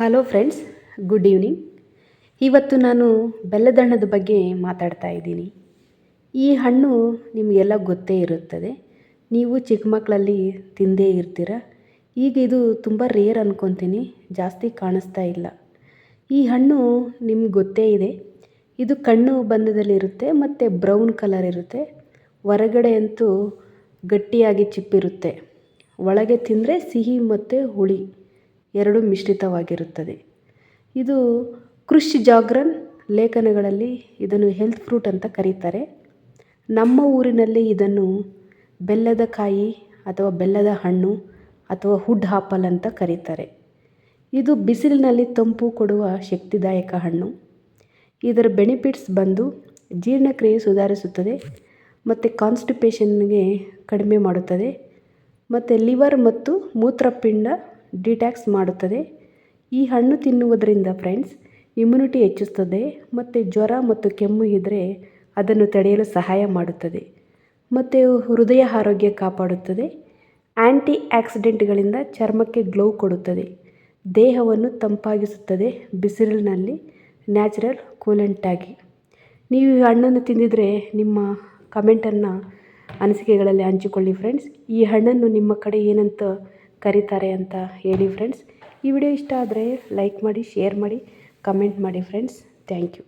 Hello friends good evening ಇವತ್ತು ನಾನು ಬೆಲ್ಲದಣ್ಣದ ಬಗ್ಗೆ ಮಾತಾಡ್ತಾ ಇದ್ದೀನಿ. ಈ ಹಣ್ಣು ನಿಮಗೆಲ್ಲ ಗೊತ್ತೇ ಇರುತ್ತದೆ. ನೀವು ಚಿಕ್ಕ ಮಕ್ಕಳಲ್ಲಿ ತಿಂದೇ ಇರ್ತೀರ. ಈಗ ಇದು ತುಂಬ ರೇರ್ ಅಂದ್ಕೊತೀನಿ ಜಾಸ್ತಿ ಕಾಣಿಸ್ತಾ ಇಲ್ಲ. ಈ ಹಣ್ಣು ನಿಮ್ಗೆ ಗೊತ್ತೇ ಇದೆ. ಇದು ಕಣ್ಣು ಬಂಧದಲ್ಲಿರುತ್ತೆ ಮತ್ತು ಬ್ರೌನ್ ಕಲರ್ ಇರುತ್ತೆ. ಹೊರಗಡೆ ಅಂತೂ ಗಟ್ಟಿಯಾಗಿ ಚಿಪ್ಪಿರುತ್ತೆ. ಒಳಗೆ ತಿಂದರೆ ಸಿಹಿ ಮತ್ತು ಹುಳಿ. ಎರಡು ಮಿಶ್ರಿತವಾಗಿರುತ್ತದೆ. ಇದು ಕೃಷಿ ಜಾಗ್ರನ್ ಲೇಖನಗಳಲ್ಲಿ ಇದನ್ನು ಹೆಲ್ತ್ ಫ್ರೂಟ್ ಅಂತ ಕರೀತಾರೆ. ನಮ್ಮ ಊರಿನಲ್ಲಿ ಇದನ್ನು ಬೆಲ್ಲದ ಕಾಯಿ ಅಥವಾ ಬೆಲ್ಲದ ಹಣ್ಣು ಅಥವಾ ಹುಡ್ ಹಾಪಲ್ ಅಂತ ಕರೀತಾರೆ. ಇದು ಬಿಸಿಲಿನಲ್ಲಿ ತಂಪು ಕೊಡುವ ಶಕ್ತಿದಾಯಕ ಹಣ್ಣು. ಇದರ ಬೆನಿಫಿಟ್ಸ್ ಬಂದು ಜೀರ್ಣಕ್ರಿಯೆ ಸುಧಾರಿಸುತ್ತದೆ ಮತ್ತು ಕಾನ್ಸ್ಟಿಪೇಷನ್ಗೆ ಕಡಿಮೆ ಮಾಡುತ್ತದೆ. ಮತ್ತು ಲಿವರ್ ಮತ್ತು ಮೂತ್ರಪಿಂಡ ಡಿಟ್ಯಾಕ್ಸ್ ಮಾಡುತ್ತದೆ. ಈ ಹಣ್ಣು ತಿನ್ನುವುದರಿಂದ ಫ್ರೆಂಡ್ಸ್, ಇಮ್ಯುನಿಟಿ ಹೆಚ್ಚಿಸ್ತದೆ ಮತ್ತು ಜ್ವರ ಮತ್ತು ಕೆಮ್ಮು ಇದ್ದರೆ ಅದನ್ನು ತಡೆಯಲು ಸಹಾಯ ಮಾಡುತ್ತದೆ ಮತ್ತು ಹೃದಯ ಆರೋಗ್ಯ ಕಾಪಾಡುತ್ತದೆ. ಆ್ಯಂಟಿ ಆಕ್ಸಿಡೆಂಟ್ಗಳಿಂದ ಚರ್ಮಕ್ಕೆ ಗ್ಲೋ ಕೊಡುತ್ತದೆ. ದೇಹವನ್ನು ತಂಪಾಗಿಸುತ್ತದೆ ಬಿಸಿಲಿನಲ್ಲಿ, ನ್ಯಾಚುರಲ್ ಕೂಲೆಂಟಾಗಿ ನೀವು ಈ ಹಣ್ಣನ್ನು ತಿಂದಿದ್ರೆ ನಿಮ್ಮ ಕಮೆಂಟನ್ನು ಅನಿಸಿಕೆಗಳಲ್ಲಿ ಹಂಚಿಕೊಳ್ಳಿ ಫ್ರೆಂಡ್ಸ್. ಈ ಹಣ್ಣನ್ನು ನಿಮ್ಮ ಕಡೆ ಏನಂತ ಕರೀತಾರೆ ಅಂತ ಹೇಳಿ ಫ್ರೆಂಡ್ಸ್ ಈ ವಿಡಿಯೋ ಇಷ್ಟ ಆದರೆ ಲೈಕ್ ಮಾಡಿ ಶೇರ್ ಮಾಡಿ ಕಮೆಂಟ್ ಮಾಡಿ ಫ್ರೆಂಡ್ಸ್ ಥ್ಯಾಂಕ್ ಯು